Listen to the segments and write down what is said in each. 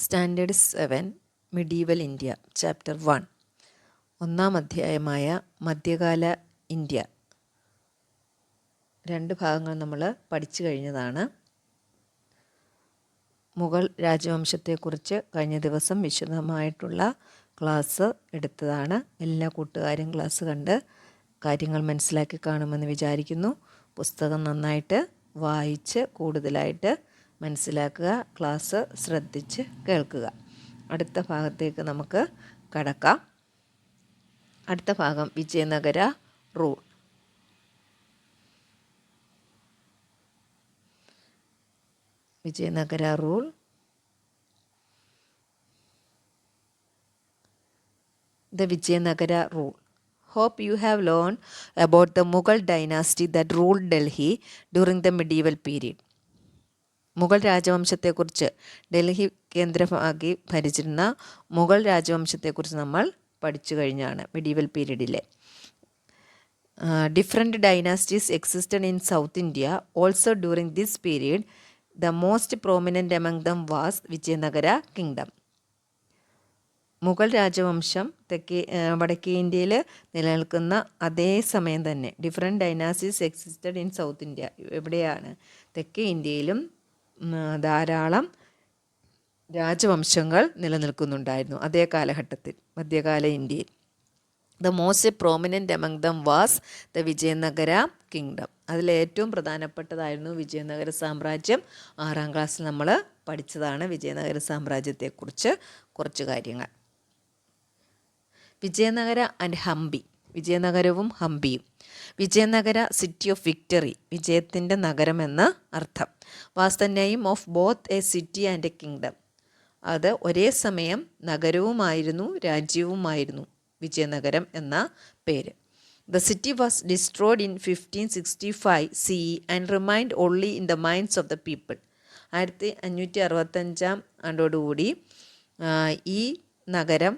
Standard seven medieval India chapter one. ഒന്നാം അധ്യായമായ മധ്യകാല ഇന്ത്യ. രണ്ട് ഭാഗങ്ങൾ നമ്മൾ പഠിച്ചു കഴിഞ്ഞതാണ്. മുഗൾ രാജവംശത്തെക്കുറിച്ച് കഴിഞ്ഞ ദിവസം വിശദമായിട്ടുള്ള ക്ലാസ് എടുത്തതാണ്. എല്ലാ കൂട്ടുകാരും ക്ലാസ് കണ്ട് കാര്യങ്ങൾ മനസ്സിലാക്കി കാണുമെന്ന് വിചാരിക്കുന്നു. പുസ്തകം നന്നായിട്ട് വായിച്ച് കൂടുതലായിട്ട് മനസ്സിലാക്കുക ക്ലാസ് ശ്രദ്ധിച്ച് കേൾക്കുക. അടുത്ത ഭാഗത്തേക്ക് നമുക്ക് കടക്കാം. അടുത്ത ഭാഗം Vijayanagara rule Vijayanagara rule the Vijayanagara rule hope you have learn about the Mughal dynasty the rule Delhi during the medieval period Mughal രാജവംശത്തെക്കുറിച്ച് Delhi കേന്ദ്രമാക്കി ഭരിച്ചിരുന്ന മുഗൾ രാജവംശത്തെക്കുറിച്ച് നമ്മൾ പഠിച്ചു കഴിഞ്ഞാണ് medieval പീരീഡിലെ different dynasties existed in south India also during this period the most prominent among them was Vijayanagara kingdom Mughal രാജവംശം തെക്കേ വടക്കേ ഇന്ത്യയിൽ നിലനിൽക്കുന്ന അതേ സമയം തന്നെ. Different dynasties existed in south India എവിടെയാണ്? തെക്കേ ഇന്ത്യയിലും രാജവംശങ്ങൾ നിലനിൽക്കുന്നുണ്ടായിരുന്നു അതേ കാലഘട്ടത്തിൽ മധ്യകാല ഇന്ത്യയിൽ. The most prominent among them was the Vijayanagara kingdom അതിൽ ഏറ്റവും പ്രധാനപ്പെട്ടതായിരുന്നു വിജയനഗര സാമ്രാജ്യം. ആറാം ക്ലാസ്സിൽ നമ്മൾ പഠിച്ചതാണ് വിജയനഗര സാമ്രാജ്യത്തെക്കുറിച്ച് കുറച്ച് കാര്യങ്ങൾ. വിജയനഗര ആൻഡ് ഹംപി വിജയനഗരവും ഹംപിയും വിജയനഗര സിറ്റി ഓഫ് വിക്ടറി വിജയത്തിന്റെ നഗരമെന്ന് അർത്ഥം. Was the name of both a city and a kingdom അത് ഒരേ സമയം നഗരവുമായിരുന്നു രാജ്യവുമായിരുന്നു. വിജയനഗരം എന്ന പേര്. The city was destroyed in fifteen sixty five C and remained only in the minds of the people ആയിരത്തി അഞ്ഞൂറ്റി അറുപത്തഞ്ചാം ആണ്ടോടുകൂടി ഈ നഗരം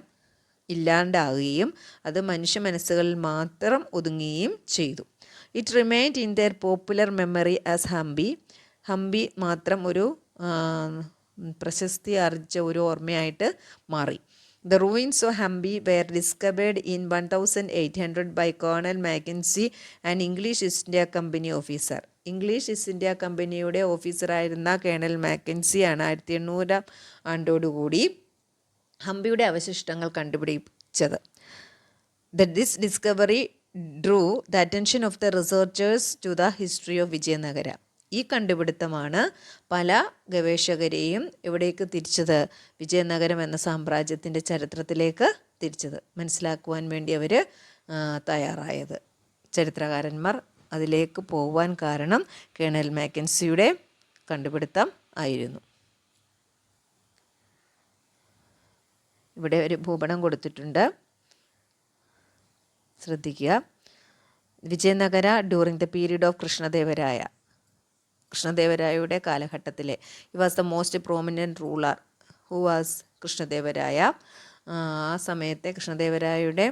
ഇല്ലാണ്ടാവുകയും അത് മനുഷ്യ മനസ്സുകളിൽ മാത്രം ഒതുങ്ങുകയും ചെയ്തു. It remained in their popular memory as Hampi Hampi മാത്രം ഒരു പ്രശസ്തി ആർജിച്ച ഒരു ഓർമ്മയായിട്ട് മാറി. The ruins of Hampi were discovered in one thousand eight hundred by Colonel Mackenzie and English East India Company officer English East India കമ്പനിയുടെ ഓഫീസറായിരുന്ന colonel മാക്കൻസിയാണ് ആയിരത്തി എണ്ണൂറാം ആണ്ടോടുകൂടി ഹംപിയുടെ അവശിഷ്ടങ്ങൾ കണ്ടുപിടിച്ചത്. The this discovery drew the attention of the researchers to the history of Vijayanagara ഈ കണ്ടുപിടുത്തമാണ് പല ഗവേഷകരെയും എവിടേക്ക് തിരിച്ചത് വിജയനഗരം എന്ന സാമ്രാജ്യത്തിന്റെ ചരിത്രത്തിലേക്ക് തിരിച്ചത്. മനസ്സിലാക്കുവാൻ വേണ്ടി അവർ തയ്യാറായത്. ചരിത്രകാരന്മാർ അതിലേക്ക് പോകുവാൻ കാരണം കേണൽ മാക്കൻസിയുടെ കണ്ടുപിടുത്തം ആയിരുന്നു. ഇവിടെ ഒരു ഭൂപടം കൊടുത്തിട്ടുണ്ട്. ശ്രദ്ധിക്കുക. Vijayanagara during the period of Krishnadevaraya കൃഷ്ണദേവരായയുടെ കാലഘട്ടത്തിലെ ഈ was the most prominent ruler who was Krishnadevaraya. ആ സമയത്തെ കൃഷ്ണദേവരായയുടെ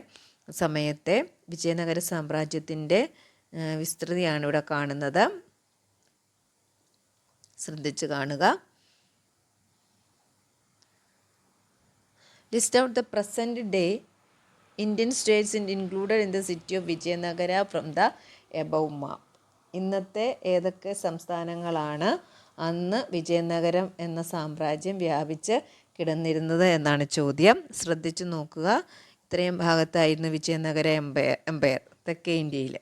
സമയത്തെ വിജയനഗര സാമ്രാജ്യത്തിന്റെ വിസ്തൃതിയാണ് ഇവിടെ കാണുന്നത്. ശ്രദ്ധിച്ച് കാണുക. List out the present day Indian states in included in the city of Vijayanagara from the above map ഇന്നത്തെ ഏതൊക്കെ സംസ്ഥാനങ്ങളാണ് അന്ന് വിജയനഗരം എന്ന സാമ്രാജ്യം വ്യാപിച്ച് കിടന്നിരുന്നത് എന്നാണ് ചോദ്യം. ശ്രദ്ധിച്ചു നോക്കുക. ഇത്രയും ഭാഗത്തായിരുന്നു വിജയനഗര എംപയർ എംപയർ തെക്കേ ഇന്ത്യയിൽ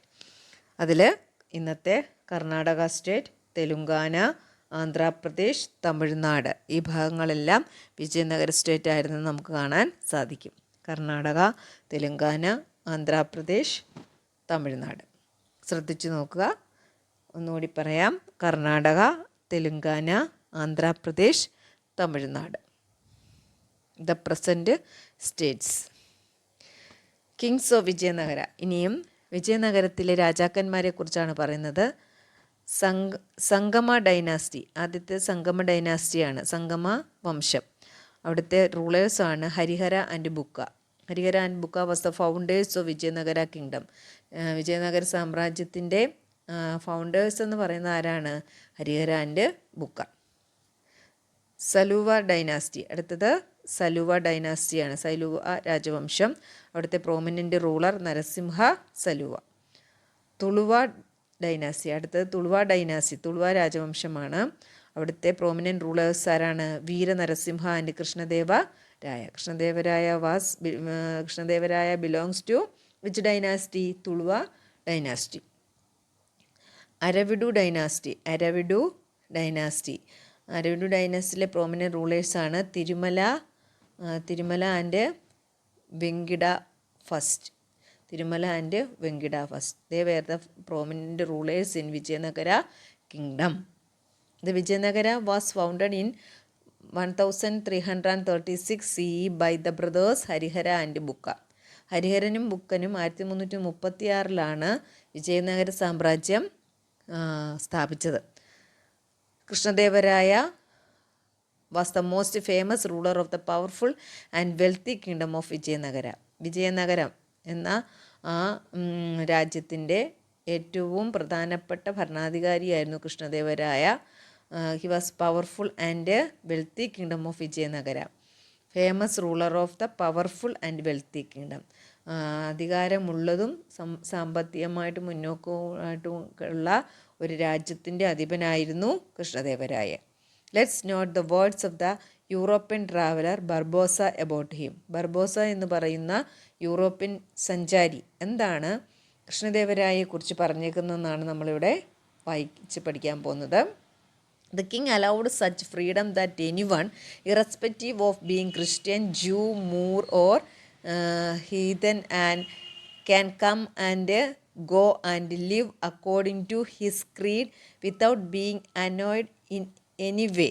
അതിൽ ഇന്നത്തെ കർണാടക സ്റ്റേറ്റ് തെലുങ്കാന ആന്ധ്രാപ്രദേശ് തമിഴ്നാട്. ഈ ഭാഗങ്ങളെല്ലാം വിജയനഗര സ്റ്റേറ്റ് ആയിരുന്നു നമുക്ക് കാണാൻ സാധിക്കും. കർണാടക തെലുങ്കാന ആന്ധ്രാപ്രദേശ് തമിഴ്നാട്. ശ്രദ്ധിച്ചു നോക്കുക. ഒന്നുകൂടി പറയാം. Karnataka Telangana Andhra Pradesh Tamil Nadu. The present states. Kings of Vijayanagara. ഇനിയും വിജയനഗരത്തിലെ രാജാക്കന്മാരെ കുറിച്ചാണ് പറയുന്നത്. സംഗ സംഗമ ഡൈനാസ്റ്റി. ആദ്യത്തെ സംഗമ ഡൈനാസ്റ്റിയാണ് സംഗമ വംശം. അവിടുത്തെ റൂളേഴ്സാണ് Harihara and Bukka. Harihara and Bukka was the founders of Vijayanagara kingdom Vijayanagara സാമ്രാജ്യത്തിന്റെ ഫൗണ്ടേഴ്സ് എന്ന് പറയുന്ന ആരാണ്? ഹരിഹര ആൻഡ് ബുക്ക. സലുവ ഡൈനാസ്റ്റി. അടുത്തത് സലുവ ഡൈനാസ്റ്റിയാണ് സലുവ രാജവംശം. അവിടുത്തെ prominent ruler Narasimha Saluva. Tuluva dynasty. അടുത്തത് തുളുവ ഡൈനാസ്റ്റി. തുളുവ രാജവംശമാണ്. അവിടുത്തെ പ്രോമിനന്റ് റൂളേഴ്സ് ആരാണ്? വീര Narasimha and Krishnadeva Raya. Krishnadevaraya was Krishnadevaraya belongs to which dynasty Tuluva dynasty. Aravidu dynasty Aravidu dynasty. Aravidu ഡൈനാസ്റ്റിയിലെ prominent റൂളേഴ്സാണ് Tirumala Tirumala and Venkata first. Tirumala and Venkata first. They were the prominent rulers in Vijayanagara kingdom the Vijayanagara was founded in one thousand three hundred and thirty six C by the brothers Harihara and Bukka ഹരിഹരനും ബുക്കനും ആയിരത്തി മുന്നൂറ്റി മുപ്പത്തി ആറിലാണ് വിജയനഗര സാമ്രാജ്യം സ്ഥാപിച്ചത്. Krishnadevaraya was the most famous ruler of the powerful and wealthy kingdom of Vijayanagara. Vijayanagaram എന്ന ആ രാജ്യത്തിന്റെ ഏറ്റവും പ്രധാനപ്പെട്ട ഭരണാധികാരിയായിരുന്നു Krishnadevaraya. He was powerful and wealthy kingdom of Vijayanagara. Famous ruler of the powerful and wealthy kingdom അധികാരമുള്ളതും സാമ്പത്തികമായിട്ട് മുന്നോക്കമായിട്ടും ഉള്ള ഒരു രാജ്യത്തിന്റെ അധിപനായിരുന്നു Krishnadevaraya. Let's note the words of the European traveller Barbosa about him Barbosa എന്ന് പറയുന്ന യൂറോപ്യൻ സഞ്ചാരി. എന്താണ് കൃഷ്ണദേവരായെക്കുറിച്ച് പറഞ്ഞേക്കുന്നതെന്നാണ് നമ്മളിവിടെ വായിച്ച് പഠിക്കാൻ പോകുന്നത്. The king allowed such freedom that any one irrespective of being Christian Jew Moor or heathen and can come and go and live according to his creed without being annoyed in any way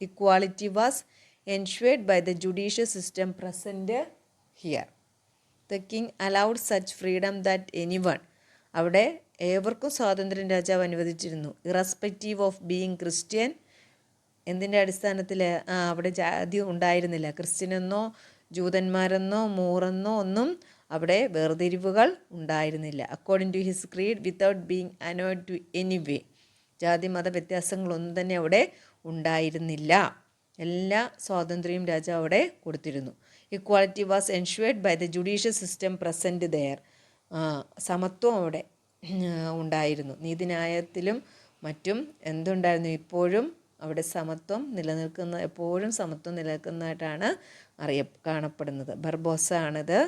equality was ensured by the judicial system present here the king allowed such freedom that any one അവിടെ ഏവർക്കും സ്വാതന്ത്ര്യം രാജാവ് അനുവദിച്ചിരുന്നു. Irrespective of being Christian എന്തിന്റെ അടിസ്ഥാനത്തിൽ അവിടെ ജാതി ഉണ്ടായിരുന്നില്ല. ക്രിസ്ത്യനെന്നോ ജൂതന്മാരെന്നോ മൂറെന്നോ ഒന്നും അവിടെ വേർതിരിവുകൾ ഉണ്ടായിരുന്നില്ല. According to his creed without being annoyed to any way ജാതി മത വ്യത്യാസങ്ങളൊന്നും തന്നെ അവിടെ ഉണ്ടായിരുന്നില്ല. എല്ലാ സ്വാതന്ത്ര്യവും രാജാവ് അവിടെ കൊടുത്തിരുന്നു. Equality was ensured by the judicial system present there സമത്വം അവിടെ ഉണ്ടായിരുന്നു. നീതിന്യായത്തിലും മറ്റും എന്തുണ്ടായിരുന്നു? ഇപ്പോഴും അവിടെ സമത്വം നിലനിൽക്കുന്ന എപ്പോഴും സമത്വം നിലനിൽക്കുന്നതായിട്ടാണ് അറിയ കാണപ്പെടുന്നത്. ബർബോസ ആണിത്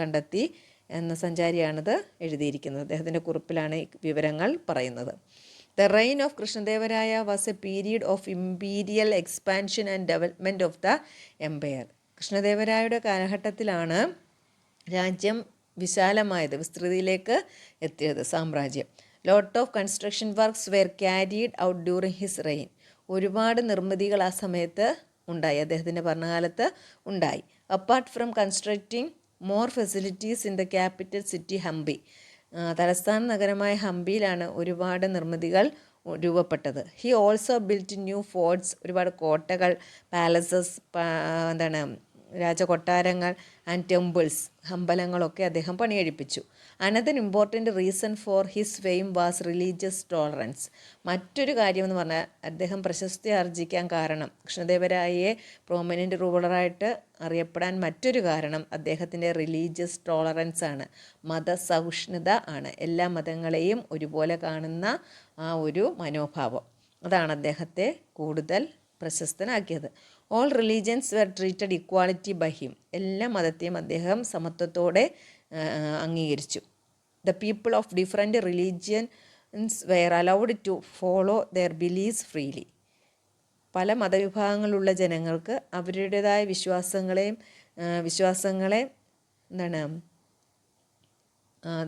കണ്ടെത്തി എന്ന സഞ്ചാരിയാണിത് എഴുതിയിരിക്കുന്നത്. അദ്ദേഹത്തിന്റെ കുറിപ്പിലാണ് ഈ വിവരങ്ങൾ പറയുന്നത്. The reign of Krishnadevaraya was a period of imperial expansion and development of the empire കൃഷ്ണദേവരായുടെ കാലഘട്ടത്തിലാണ് രാജ്യം വിശാലമായത് വിസ്തൃതിയിലേക്ക് എത്തിയത് സാമ്രാജ്യം. Lot of construction works were carried out during his reign ഒരുപാട് നിർമ്മിതികൾ ആ സമയത്ത് ഉണ്ടായി. അദ്ദേഹത്തിന്റെ ഭരണകാലത്ത് ഉണ്ടായി. Apart from constructing more facilities in the capital city Hampi തലസ്ഥാന നഗരമായ ഹംപിയിലാണ് ഒരുപാട് നിർമ്മിതികൾ രൂപപ്പെട്ടത്. He also built new forts ഒരുപാട് കോട്ടകൾ പാലസസ് എന്താണ് രാജകൊട്ടാരങ്ങൾ ആൻഡ് ടെമ്പിൾസ് അമ്പലങ്ങളൊക്കെ അദ്ദേഹം പണിയെഴുപ്പിച്ചു. Another important reason for his fame was religious tolerance മറ്റൊരു കാര്യമെന്ന് പറഞ്ഞാൽ അദ്ദേഹം പ്രശസ്തി ആർജിക്കാൻ കാരണം കൃഷ്ണദേവരായെ പ്രോമിനന്റ് റൂളറായിട്ട് അറിയപ്പെടാൻ മറ്റൊരു കാരണം അദ്ദേഹത്തിന്റെ റിലീജിയസ് ടോളറൻസ് ആണ്. മതസഹിഷ്ണുത ആണ്. എല്ലാ മതങ്ങളെയും ഒരുപോലെ കാണുന്ന ആ ഒരു മനോഭാവം. അതാണ് അദ്ദേഹത്തെ കൂടുതൽ പ്രശസ്തനാക്കിയത്. All religions were treated equality by him എല്ലാ മതത്തെയും അദ്ദേഹം സമത്വത്തോടെ അംഗീകരിച്ചു. The people of different religions were allowed to follow their beliefs freely പല മതവിഭാഗങ്ങളുള്ള ജനങ്ങൾക്ക് അവരുടേതായ വിശ്വാസങ്ങളെയും വിശ്വാസങ്ങളെ എന്താണ്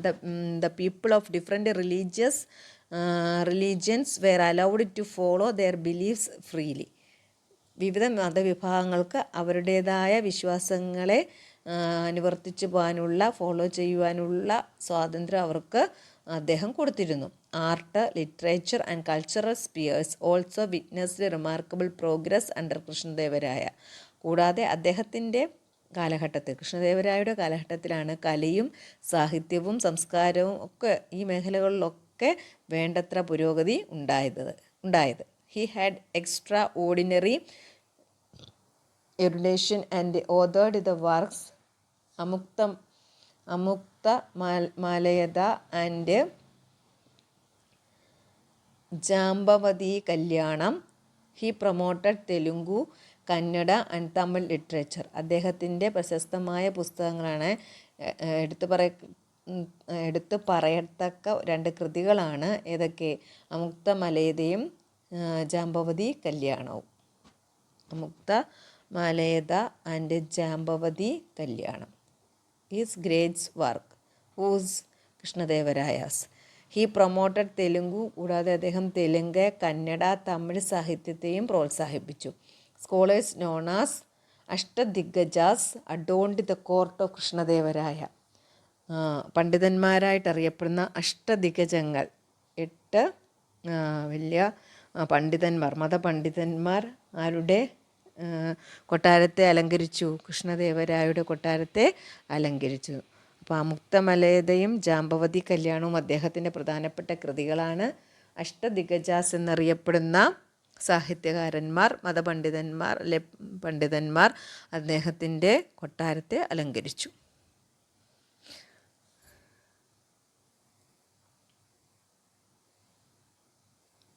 the the people of different religious religions were allowed to follow their beliefs freely വിവിധ മതവിഭാഗങ്ങൾക്ക് അവരുടേതായ വിശ്വാസങ്ങളെ അനുവർത്തിച്ചു പോകാനുള്ള ഫോളോ ചെയ്യുവാനുള്ള സ്വാതന്ത്ര്യം അവർക്ക് അദ്ദേഹം കൊടുത്തിരുന്നു. Art literature and cultural spheres also witnessed remarkable progress under Krishnadevaraya കൂടാതെ അദ്ദേഹത്തിന്റെ കാലഘട്ടത്തിൽ കൃഷ്ണദേവരായുടെ കാലഘട്ടത്തിലാണ് കലയും സാഹിത്യവും സംസ്കാരവും ഒക്കെ ഈ മേഖലകളിലൊക്കെ വേണ്ടത്ര പുരോഗതി ഉണ്ടായത് ഉണ്ടായത്. He had extra ordinary erudition and authored the works Amuktam Amukta Malayada and Jambavadi Kalyanam. He promoted Telugu, Kannada and Tamil literature അദ്ദേഹത്തിന്റെ പ്രശസ്തമായ പുസ്തകങ്ങളാണ് എടുത്തു പറയ എടുത്തു പറയത്തക്ക രണ്ട് കൃതികളാണ്. ഏതൊക്കെ? അമുക്ത മലയതയും ജാമ്പവതി കല്യാണവും. മുക്ത Malyada and Jambavati Kalyanam. Is greats work whose Krishnadevaraya's? He promoted Telugu കൂടാതെ അദ്ദേഹം തെലുങ്ക് കന്നഡ തമിഴ് സാഹിത്യത്തെയും പ്രോത്സാഹിപ്പിച്ചു. Scholars known as Ashtadiggajas adorned the court of Krishnadevaraya. പണ്ഡിതന്മാരായിട്ട് അറിയപ്പെടുന്ന അഷ്ടദിഗ്ഗജങ്ങൾ. എട്ട് വലിയ പണ്ഡിതന്മാർ മതപണ്ഡിതന്മാർ ആരുടെ കൊട്ടാരത്തെ അലങ്കരിച്ചു കൃഷ്ണദേവരായയുടെ കൊട്ടാരത്തെ അലങ്കരിച്ചു. അപ്പോൾ അമുക്തമലയതയും ജാമ്പവതി കല്യാണവും അദ്ദേഹത്തിന്റെ പ്രധാനപ്പെട്ട കൃതികളാണ്. അഷ്ടദിഗജാസ് എന്നറിയപ്പെടുന്ന സാഹിത്യകാരന്മാർ മതപണ്ഡിതന്മാർ അല്ലെ പണ്ഡിതന്മാർ അദ്ദേഹത്തിന്റെ കൊട്ടാരത്തെ അലങ്കരിച്ചു.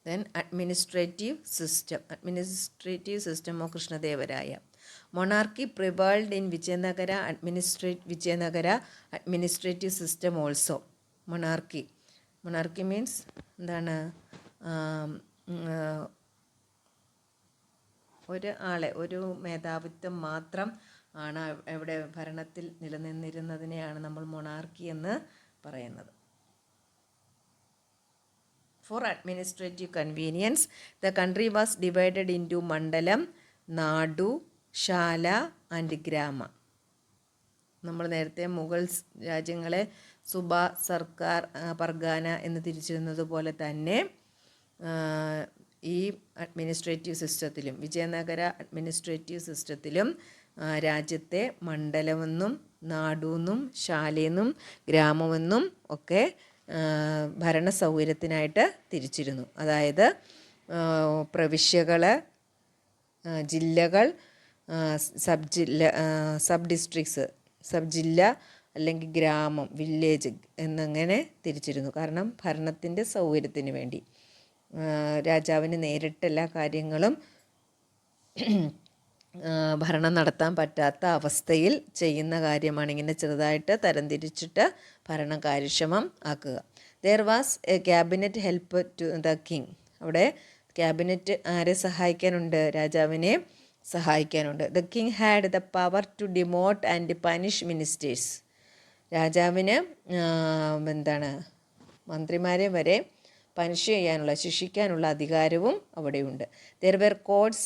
Then administrative system administrative system of krishnadevaraya monarchy prevailed in vijayanagara administrate vijayanagara administrative system also monarchy monarchy means എന്താണ് ഒരു ആളെ ഒരു മേധാവിത്വം മാത്രം ആണ് അവിടെ ഭരണത്തിൽ നിലനിന്നിരുന്നതിനെയാണ് നമ്മൾ മൊണാർക്കി എന്ന് പറയുന്നത് For administrative convenience the country was divided into mandalam nadu shala and ഗ്രാമ നമ്മൾ നേരത്തെ മുഗൾ രാജ്യങ്ങളെ സുബ സർക്കാർ പർഗാന എന്ന് തിരിച്ചിരുന്നത് പോലെ തന്നെ ഈ അഡ്മിനിസ്ട്രേറ്റീവ് സിസ്റ്റത്തിലും വിജയനഗര അഡ്മിനിസ്ട്രേറ്റീവ് സിസ്റ്റത്തിലും രാജ്യത്തെ മണ്ഡലമെന്നും നാടൂന്നും ശാലയെന്നും ഗ്രാമമെന്നും ഒക്കെ ഭരണ സൗകര്യത്തിനായിട്ട് തിരിച്ചിരുന്നു. അതായത് പ്രവിശ്യകൾ ജില്ലകൾ സബ് ജില്ല സബ് ഡിസ്ട്രിക്ട്സ് സബ് ജില്ല അല്ലെങ്കിൽ ഗ്രാമം വില്ലേജ് എന്നങ്ങനെ തിരിച്ചിരുന്നു. കാരണം ഭരണത്തിന്റെ സൗകര്യത്തിന് വേണ്ടി. രാജാവിന് നേരിട്ട് എല്ലാ കാര്യങ്ങളും ഭരണം നടത്താൻ പറ്റാത്ത അവസ്ഥയിൽ ചെയ്യുന്ന കാര്യമാണ് ഇങ്ങനെ ചെറുതായിട്ട് തരംതിരിച്ചിട്ട് ഭരണം കാര്യക്ഷമം ആക്കുക. There was a cabinet help to the king അവിടെ ക്യാബിനറ്റ് ആരെ സഹായിക്കാനുണ്ട്? രാജാവിനെ സഹായിക്കാനുണ്ട്. The king had the power to demote and punish ministers രാജാവിന് എന്താണ് മന്ത്രിമാരെ വരെ പനിഷ് ചെയ്യാനുള്ള ശിക്ഷിക്കാനുള്ള അധികാരവും അവിടെയുണ്ട്. There were courts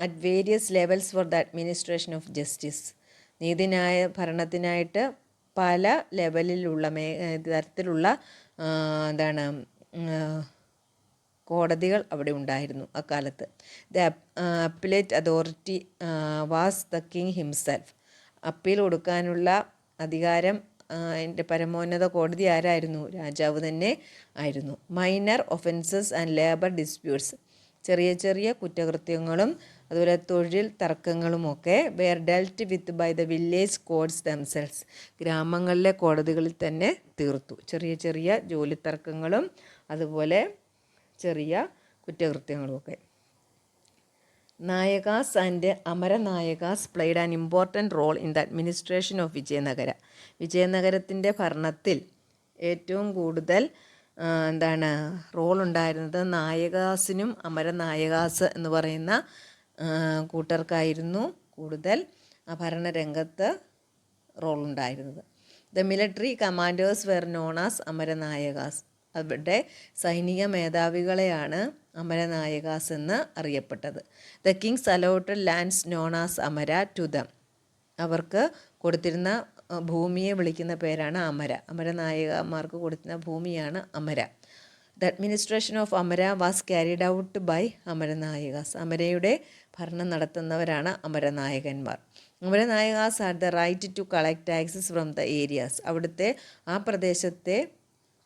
at various levels for the administration of justice നീതിന്യായ ഭരണത്തിനായിട്ട് പല ലെവലിലുള്ള മേ തരത്തിലുള്ള എന്താണ് കോടതികൾ അവിടെ ഉണ്ടായിരുന്നു അക്കാലത്ത്. The appellate authority was the king himself appeal കൊടുക്കാനുള്ള അധികാരം എന്റെ പരമോന്നത കോടതി ആരായിരുന്നു? രാജാവ് തന്നെ ആയിരുന്നു. Minor offences and labour disputes ചെറിയ ചെറിയ കുറ്റകൃത്യങ്ങളും അതുപോലെ തൊഴിൽ തർക്കങ്ങളുമൊക്കെ were dealt with by the village courts themselves ഗ്രാമങ്ങളിലെ കോടതികളിൽ തന്നെ തീർത്തു. ചെറിയ ചെറിയ ജോലി തർക്കങ്ങളും അതുപോലെ ചെറിയ കുറ്റകൃത്യങ്ങളുമൊക്കെ. Nayakas and Amaranayakas played an important role in the administration of Vijayanagara. വിജയനഗരത്തിന്റെ ഭരണത്തിൽ ഏറ്റവും കൂടുതൽ എന്താണ് റോൾ ഉണ്ടായിരുന്നത് നായകാസിനും അമരനായകാസ് എന്ന് പറയുന്ന കൂട്ടർക്കായിരുന്നു കൂടുതൽ ഭരണരംഗത്ത് റോളുണ്ടായിരുന്നത്. The military commanders were known as Amaranayakas അവരുടെ സൈനിക മേധാവികളെയാണ് അമരനായകാസ് എന്ന് അറിയപ്പെട്ടത്. The kings allotted lands known as amara to them അവർക്ക് കൊടുത്തിരുന്ന ഭൂമിയെ വിളിക്കുന്ന പേരാണ് അമര അമരനായകന്മാർക്ക് കൊടുത്തിരുന്ന ഭൂമിയാണ് amara the administration of amara was carried out by Amaranayakas അമരയുടെ ഭരണം നടത്തുന്നവരാണ് അമരനായകന്മാർ Amaranayakas are the right to collect taxes from the areas അവിടുത്തെ ആ പ്രദേശത്തെ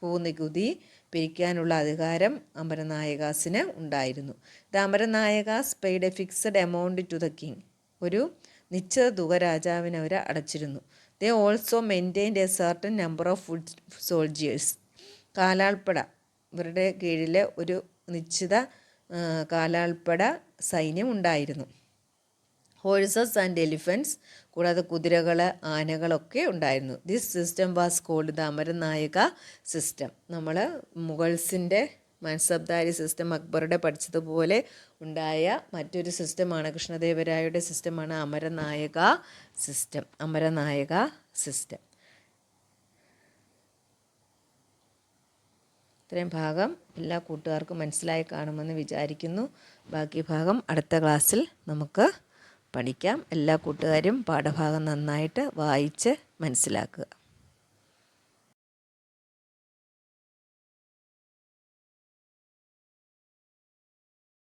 ഭൂനികുതി പിരിക്കാനുള്ള അധികാരം അമരനായകാസിന് ഉണ്ടായിരുന്നു. The amaranayakas paid a fixed amount to the king ഒരു നിശ്ചിത തുക രാജാവിന് അവർ അടച്ചിരുന്നു. They also maintained a certain number of foot soldiers കാലാൾപ്പട. ഇവരുടെ കീഴിൽ ഒരു നിശ്ചിത കാലാൾപ്പട സൈന്യം ഉണ്ടായിരുന്നു. ഹോഴ്സസ് ആൻഡ് എലിഫൻസ് കൂടാതെ കുതിരകൾ ആനകളൊക്കെ ഉണ്ടായിരുന്നു. This system was called the Amaranayaka system നമ്മൾ മുഗൾസിന്റെ മൻസബ്ദാരി സിസ്റ്റം അക്ബറുടെ പഠിച്ചതുപോലെ ഉണ്ടായ മറ്റൊരു സിസ്റ്റമാണ് കൃഷ്ണദേവരായയുടെ സിസ്റ്റമാണ് അമരനായക സിസ്റ്റം അമരനായക സിസ്റ്റം ഇത്രയും ഭാഗം എല്ലാ കൂട്ടുകാർക്കും മനസ്സിലായി കാണുമെന്ന് വിചാരിക്കുന്നു. ബാക്കി ഭാഗം അടുത്ത ക്ലാസ്സിൽ നമുക്ക് പഠിക്കാം. എല്ലാ കൂട്ടുകാരും പാഠഭാഗം നന്നായിട്ട് വായിച്ച് മനസ്സിലാക്കുക.